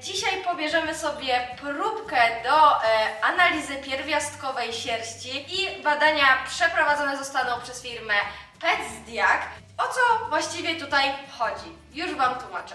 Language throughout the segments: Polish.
Dzisiaj pobierzemy sobie próbkę do e, analizy pierwiastkowej sierści i badania przeprowadzone zostaną przez firmę PetSdiag. O co właściwie tutaj chodzi? Już Wam tłumaczę.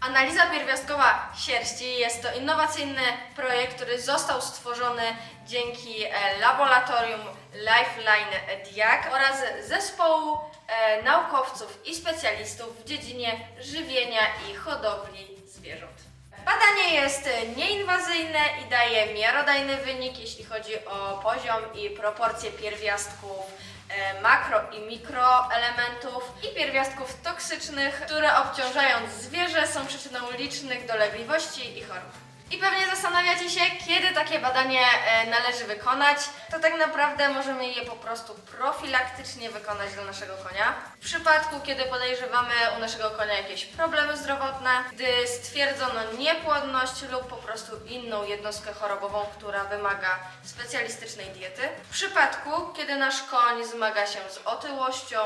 Analiza pierwiastkowa sierści jest to innowacyjny projekt, który został stworzony dzięki e, laboratorium Lifeline Diag oraz zespołu e, naukowców i specjalistów w dziedzinie żywienia i hodowli zwierząt. Badanie jest nieinwazyjne i daje miarodajny wynik, jeśli chodzi o poziom i proporcje pierwiastków e, makro i mikroelementów i pierwiastków toksycznych, które obciążając zwierzę są przyczyną licznych dolegliwości i chorób. I pewnie zastanawiacie się, kiedy takie badanie e, należy wykonać. To tak naprawdę możemy je po prostu profilaktycznie wykonać dla naszego konia. W przypadku, kiedy podejrzewamy u naszego konia jakieś problemy zdrowotne, gdy stwierdzono niepłodność lub po prostu inną jednostkę chorobową, która wymaga specjalistycznej diety. W przypadku, kiedy nasz koń zmaga się z otyłością,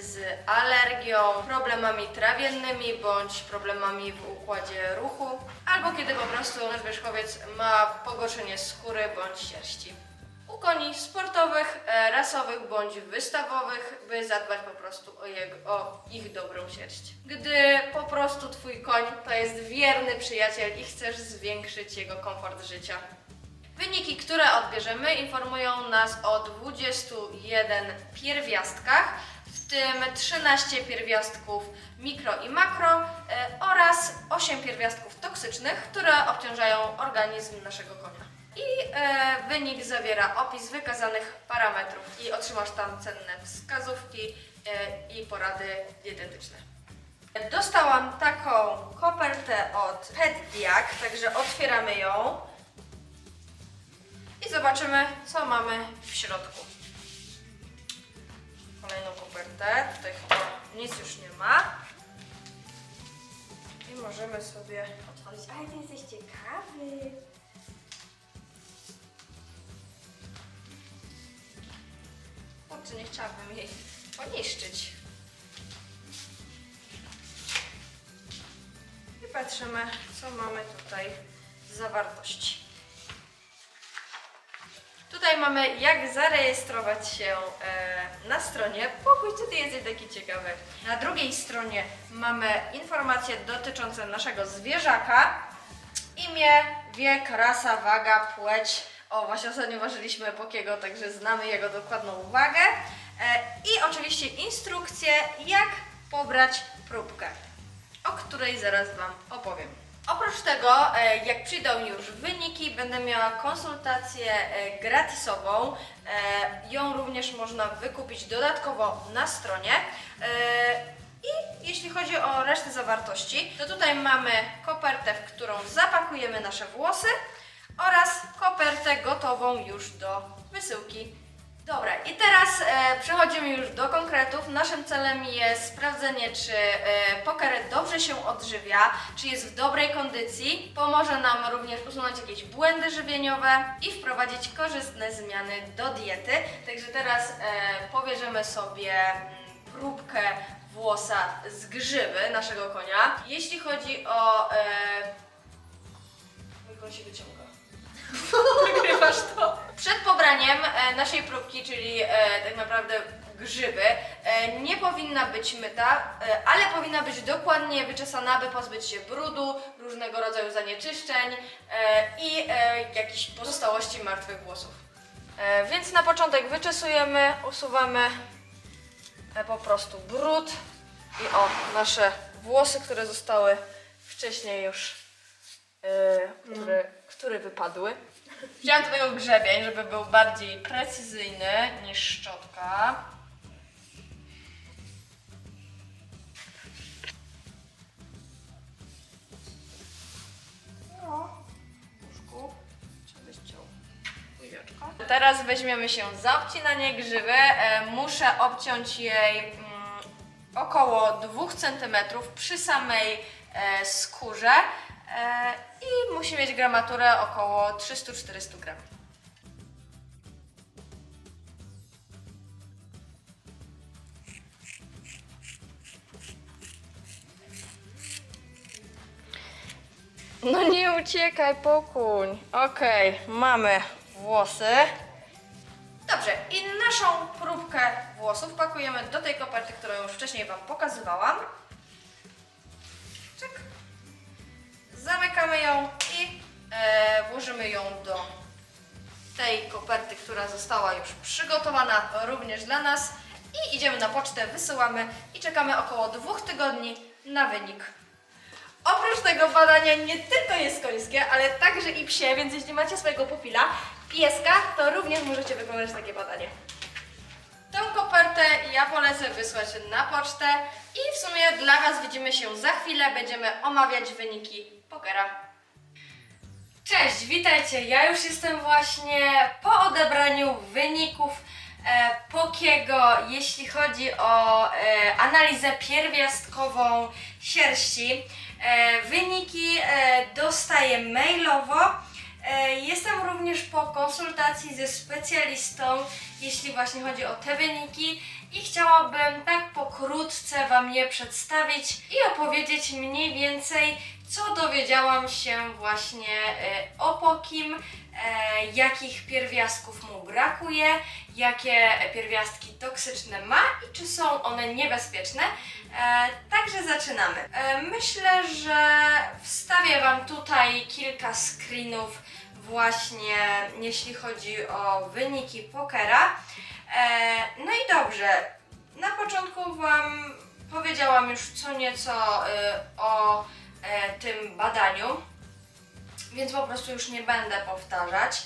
z alergią, problemami trawiennymi bądź problemami w układzie ruchu, albo kiedy po prostu nasz wierzchowiec ma pogorszenie skóry bądź sierści. U koni sportowych, e, rasowych bądź wystawowych, by zadbać po prostu o, jego, o ich dobrą sierść. Gdy po prostu Twój koń to jest wierny przyjaciel i chcesz zwiększyć jego komfort życia. Wyniki, które odbierzemy, informują nas o 21 pierwiastkach, tym 13 pierwiastków mikro i makro e, oraz 8 pierwiastków toksycznych, które obciążają organizm naszego konia. I e, wynik zawiera opis wykazanych parametrów i otrzymasz tam cenne wskazówki e, i porady dietetyczne. Dostałam taką kopertę od PetDiag, także otwieramy ją i zobaczymy, co mamy w środku. Kolejną kopertę, tutaj chyba nic już nie ma. I możemy sobie otworzyć. Ale ty jesteś ciekawy. Czy nie chciałabym jej poniszczyć. I patrzymy, co mamy tutaj w zawartości. Tutaj mamy jak zarejestrować się e, na stronie. Pokój, co ty jesteś taki ciekawy. Na drugiej stronie mamy informacje dotyczące naszego zwierzaka. Imię, wiek, rasa, waga, płeć. O, właśnie ostatnio ważyliśmy Pokiego, także znamy jego dokładną wagę. E, I oczywiście instrukcje, jak pobrać próbkę, o której zaraz Wam opowiem. Oprócz tego, e, jak przyjdą już wyniki, będę miała konsultację e, gratisową. E, Ją również można wykupić dodatkowo na stronie. I jeśli chodzi o resztę zawartości, to tutaj mamy kopertę, w którą zapakujemy nasze włosy oraz kopertę gotową już do wysyłki. Dobra, i teraz e, przechodzimy już do konkretów. Naszym celem jest sprawdzenie, czy e, dobrze się odżywia, czy jest w dobrej kondycji. Pomoże nam również usunąć jakieś błędy żywieniowe i wprowadzić korzystne zmiany do diety. Także teraz e, pobierzemy sobie mm, próbkę włosa z grzywy naszego konia. Jeśli chodzi o... E, koń się wyciąga. Nagrywasz to? Przed pobraniem e, naszej próbki, czyli e, tak naprawdę grzyby, e, nie powinna być myta, ale powinna być dokładnie wyczesana, by pozbyć się brudu, różnego rodzaju zanieczyszczeń i jakichś pozostałości martwych włosów. Więc na początek wyczesujemy, usuwamy po prostu brud i o, nasze włosy, które zostały wcześniej już, e, które, które wypadły. Wziąłem do tego grzebień, żeby był bardziej precyzyjny niż szczotka. No, łyżeczka. Teraz weźmiemy się za obcinanie grzywy. E, muszę obciąć jej mm, około 2 cm przy samej e, skórze e, i musi mieć gramaturę około 300-400 gram. No nie uciekaj, pokuń. Okej, mamy włosy. Dobrze, i naszą próbkę włosów pakujemy do tej koperty, którą już wcześniej Wam pokazywałam. Zamykamy ją i e, włożymy ją do tej koperty, która została już przygotowana również dla nas. I idziemy na pocztę, wysyłamy i czekamy około dwóch tygodni na wynik. Oprócz tego badania nie tylko jest końskie, ale także i psie, więc jeśli macie swojego pupila, pieska, to również możecie wykonać takie badanie. Tą kopertę ja polecę wysłać na pocztę i w sumie dla Was widzimy się za chwilę, będziemy omawiać wyniki pokera. Cześć, witajcie. Ja już jestem właśnie po odebraniu wyników e, Pokiego, jeśli chodzi o e, analizę pierwiastkową sierści. E, wyniki e, dostaję mailowo. E, Jestem również po konsultacji ze specjalistą, jeśli właśnie chodzi o te wyniki i chciałabym tak pokrótce Wam je przedstawić i opowiedzieć mniej więcej, co dowiedziałam się właśnie e, o Pokim, e, jakich pierwiastków mu brakuje, jakie pierwiastki toksyczne ma i czy są one niebezpieczne. E, Także zaczynamy. Myślę, że wstawię Wam tutaj kilka screenów właśnie jeśli chodzi o wyniki pokera. No i dobrze, na początku Wam powiedziałam już co nieco o tym badaniu, więc po prostu już nie będę powtarzać.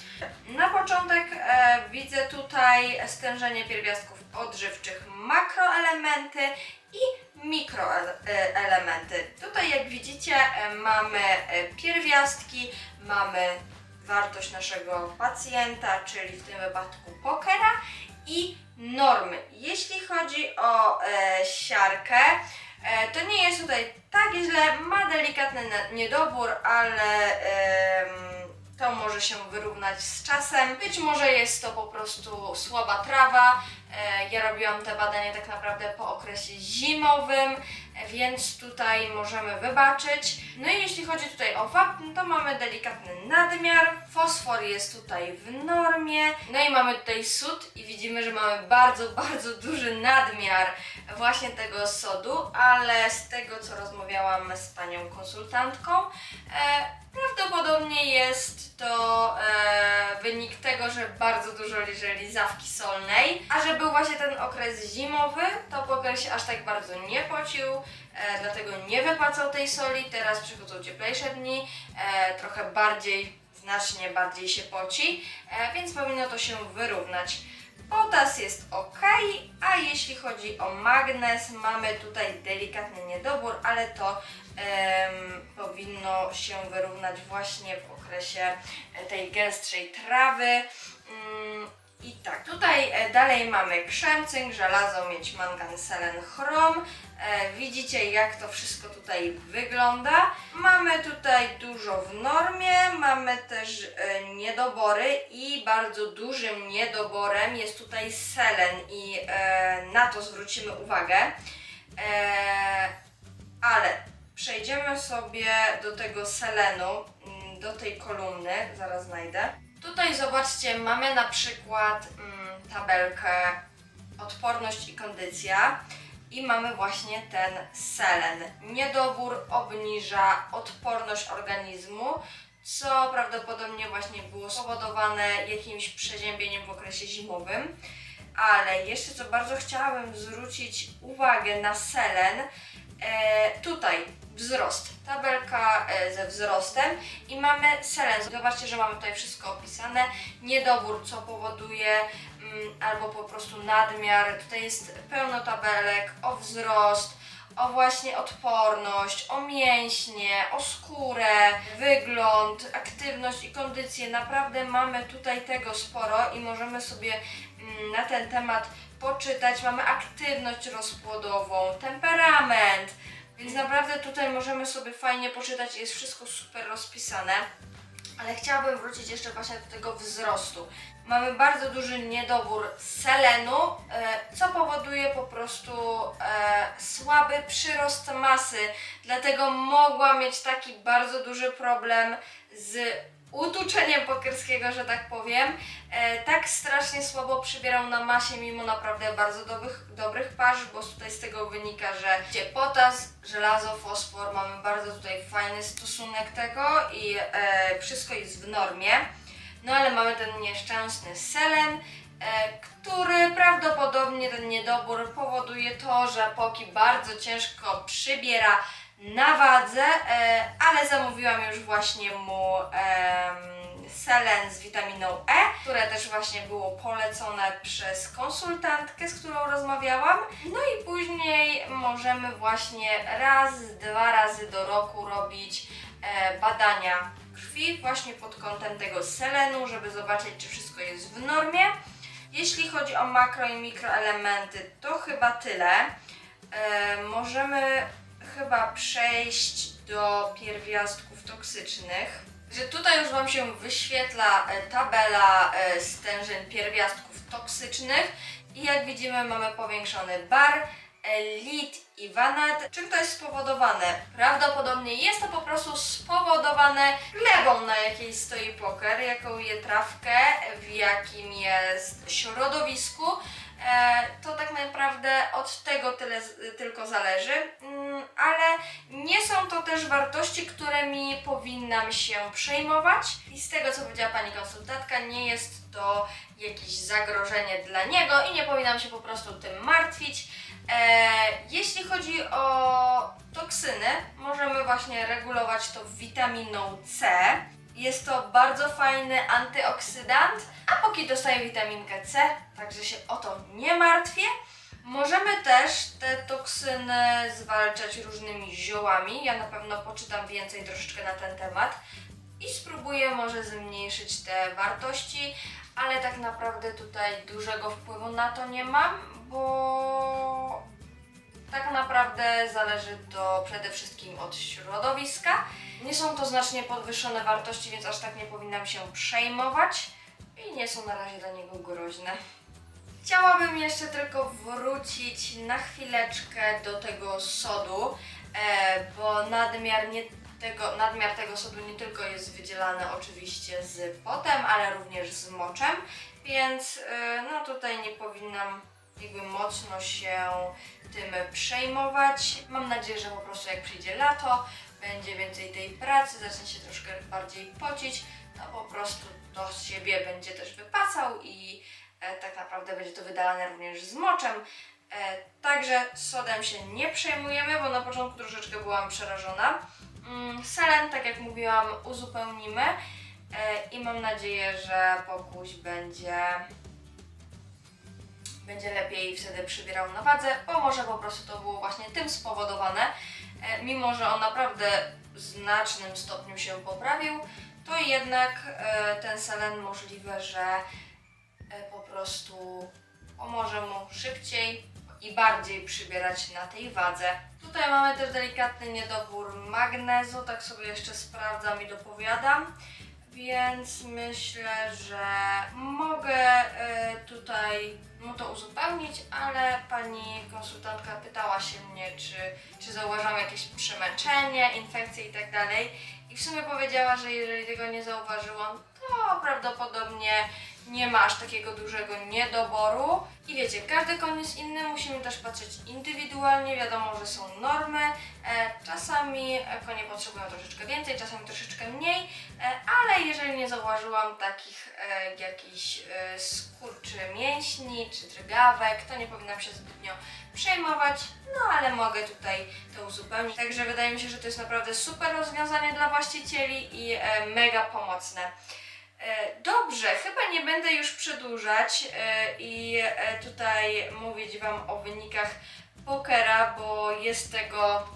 Na początek e, widzę tutaj stężenie pierwiastków odżywczych, makroelementy i mikroelementy. Tutaj jak widzicie e, mamy e, pierwiastki, mamy wartość naszego pacjenta, czyli w tym wypadku pokera i normy. Jeśli chodzi o e, siarkę, e, to nie jest tutaj tak źle, ma delikatny niedobór, ale to może się wyrównać z czasem. Być może jest to po prostu słaba trawa. E, ja robiłam te badania tak naprawdę po okresie zimowym, e, więc tutaj możemy wybaczyć. No i jeśli chodzi tutaj o wapń, to mamy delikatny nadmiar. Fosfor jest tutaj w normie. No i mamy tutaj sód i widzimy, że mamy bardzo, bardzo duży nadmiar właśnie tego sodu, ale z tego co rozmawiałam z panią konsultantką, e, prawdopodobnie jest to e, wynik tego, że bardzo dużo liże lizawki solnej, a że był właśnie ten okres zimowy, to poker się aż tak bardzo nie pocił, e, dlatego nie wypłacał tej soli. Teraz przychodzą cieplejsze dni, e, trochę bardziej, znacznie bardziej się poci, e, więc powinno to się wyrównać. Potas jest ok, a jeśli chodzi o magnez, mamy tutaj delikatny niedobór, ale to powinno się wyrównać właśnie w okresie tej gęstszej trawy. I tak, tutaj e, dalej mamy krzem, cynk, żelazo, miedź, mangan, selen, chrom. E, widzicie jak to wszystko tutaj wygląda. Mamy tutaj dużo w normie, mamy też e, niedobory i bardzo dużym niedoborem jest tutaj selen i na to zwrócimy uwagę. Ale przejdziemy sobie do tego selenu, mm, do tej kolumny, zaraz znajdę. Tutaj zobaczcie, mamy na przykład mm, tabelkę odporność i kondycja i mamy właśnie ten selen. Niedobór obniża odporność organizmu, co prawdopodobnie właśnie było spowodowane jakimś przeziębieniem w okresie zimowym. Ale jeszcze co bardzo chciałabym zwrócić uwagę na selen, e, tutaj wzrost, tabelka e, ze wzrostem i mamy selen. Zobaczcie, że mamy tutaj wszystko opisane. Niedobór, co powoduje mm, albo po prostu nadmiar. Tutaj jest pełno tabelek o wzrost, o właśnie odporność, o mięśnie, o skórę, wygląd, aktywność i kondycję. Naprawdę mamy tutaj tego sporo i możemy sobie mm, na ten temat poczytać. Mamy aktywność rozpłodową, temperament, więc naprawdę tutaj możemy sobie fajnie poczytać, jest wszystko super rozpisane. Ale chciałabym wrócić jeszcze właśnie do tego wzrostu. Mamy bardzo duży niedobór selenu, e, co powoduje po prostu e, słaby przyrost masy. Dlatego mogłam mieć taki bardzo duży problem z utuczeniem pokerskiego, że tak powiem. E, tak strasznie słabo przybierał na masie, mimo naprawdę bardzo dobrych, dobrych parz, bo tutaj z tego wynika, że gdzie potas, żelazo, fosfor, mamy bardzo tutaj fajny stosunek tego i e, wszystko jest w normie. No ale mamy ten nieszczęsny selen, e, który prawdopodobnie ten niedobór powoduje to, że Poki bardzo ciężko przybiera na wadze, e, ale zamówiłam już właśnie mu selen z witaminą E, które też właśnie było polecone przez konsultantkę, z którą rozmawiałam. No i później możemy właśnie raz, dwa razy do roku robić e, badania krwi właśnie pod kątem tego selenu, żeby zobaczyć, czy wszystko jest w normie. Jeśli chodzi o makro i mikroelementy, to chyba tyle. E, możemy chyba przejść do pierwiastków toksycznych. Że tutaj już Wam się wyświetla e, tabela e, stężeń pierwiastków toksycznych i jak widzimy mamy powiększony bar, e, lit i wanat. Czym to jest spowodowane? Prawdopodobnie jest to po prostu spowodowane glebą, na jakiej stoi poker, jaką je trawkę, w jakim jest środowisku. E, to tak naprawdę od tego tyle, tylko zależy, Mm, ale nie są to też wartości, którymi powinnam się przejmować i z tego co powiedziała pani konsultantka, nie jest to jakieś zagrożenie dla niego i nie powinnam się po prostu tym martwić. E, jeśli chodzi o toksyny, możemy właśnie regulować to witaminą C. Jest to bardzo fajny antyoksydant, a póki dostaję witaminkę C, także się o to nie martwię. Możemy też te toksyny zwalczać różnymi ziołami. Ja na pewno poczytam więcej troszeczkę na ten temat i spróbuję może zmniejszyć te wartości, ale tak naprawdę tutaj dużego wpływu na to nie mam, bo tak naprawdę zależy to przede wszystkim od środowiska. Nie są to znacznie podwyższone wartości, więc aż tak nie powinnam się przejmować i nie są na razie dla niego groźne. Chciałabym jeszcze tylko wrócić na chwileczkę do tego sodu, e, bo nadmiar, nie tego, nadmiar tego sodu nie tylko jest wydzielany oczywiście z potem, ale również z moczem, więc e, no tutaj nie powinnam jakby mocno się tym przejmować. Mam nadzieję, że po prostu jak przyjdzie lato, będzie więcej tej pracy, zacznie się troszkę bardziej pocić, no po prostu do siebie będzie też wypasał i e, tak naprawdę będzie to wydalane również z moczem. E, także sodem się nie przejmujemy, bo na początku troszeczkę byłam przerażona. Mm, selen, tak jak mówiłam, uzupełnimy e, i mam nadzieję, że pokuś będzie będzie lepiej wtedy przybierał na wadze, bo może po prostu to było właśnie tym spowodowane. E, mimo, że on naprawdę w znacznym stopniu się poprawił, to jednak e, ten selen możliwe, że e, po prostu pomoże mu szybciej i bardziej przybierać na tej wadze. Tutaj mamy też delikatny niedobór magnezu, tak sobie jeszcze sprawdzam i dopowiadam. Więc myślę, że mogę e, tutaj mu to uzupełnić, ale pani konsultantka pytała się mnie, czy, czy zauważam jakieś przemęczenie, infekcje i tak. I w sumie powiedziała, że jeżeli tego nie zauważyłam, to prawdopodobnie nie ma aż takiego dużego niedoboru. I wiecie, każdy koń jest inny, musimy też patrzeć indywidualnie, wiadomo, że są normy. E, czasami konie potrzebują troszeczkę więcej, czasami troszeczkę mniej, e, ale jeżeli nie zauważyłam takich e, jakichś skurczy mięśni czy drgawek, to nie powinnam się zbytnio przejmować, no ale mogę tutaj to uzupełnić. Także wydaje mi się, że to jest naprawdę super rozwiązanie dla właścicieli i mega pomocne. E, Dobrze, chyba nie będę już przedłużać e, i e, tutaj mówić Wam o wynikach pokera, bo jest tego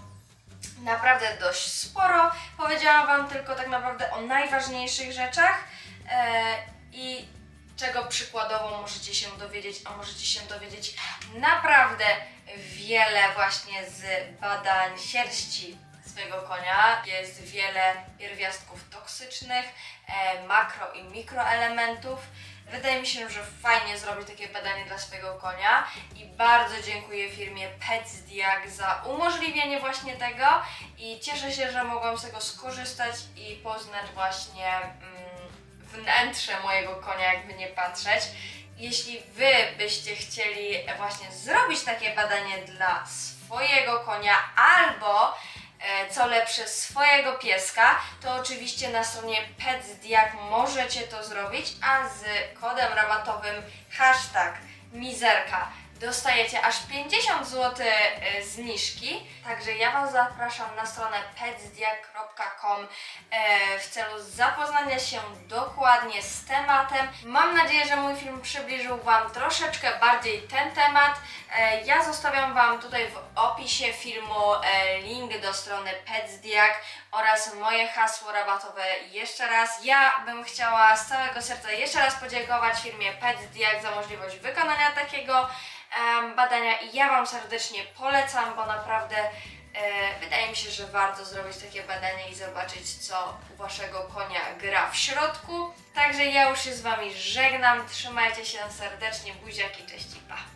naprawdę dość sporo. Powiedziałam Wam tylko tak naprawdę o najważniejszych rzeczach i czego przykładowo możecie się dowiedzieć, a możecie się dowiedzieć naprawdę wiele właśnie z badań sierści swojego konia. Jest wiele pierwiastków toksycznych, e, makro i mikroelementów. Wydaje mi się, że fajnie zrobić takie badanie dla swojego konia i bardzo dziękuję firmie PetsDiag za umożliwienie właśnie tego i cieszę się, że mogłam z tego skorzystać i poznać właśnie mm, wnętrze mojego konia, jakby nie patrzeć. Jeśli Wy byście chcieli właśnie zrobić takie badanie dla swojego konia albo co lepsze swojego pieska, to oczywiście na stronie PetsDiag możecie to zrobić, a z kodem rabatowym hashtag mizerka dostajecie aż 50 zł e, zniżki. Także ja Was zapraszam na stronę petsdiag.com e, w celu zapoznania się dokładnie z tematem. Mam nadzieję, że mój film przybliżył Wam troszeczkę bardziej ten temat. E, Ja zostawiam Wam tutaj w opisie filmu link do strony PetsDiag oraz moje hasło rabatowe jeszcze raz. Ja bym chciała z całego serca jeszcze raz podziękować firmie PetsDiag za możliwość wykonania takiego badania i ja Wam serdecznie polecam, bo naprawdę e, wydaje mi się, że warto zrobić takie badanie i zobaczyć, co Waszego konia gra w środku. Także ja już się z Wami żegnam, trzymajcie się serdecznie, buziaki, cześć i pa!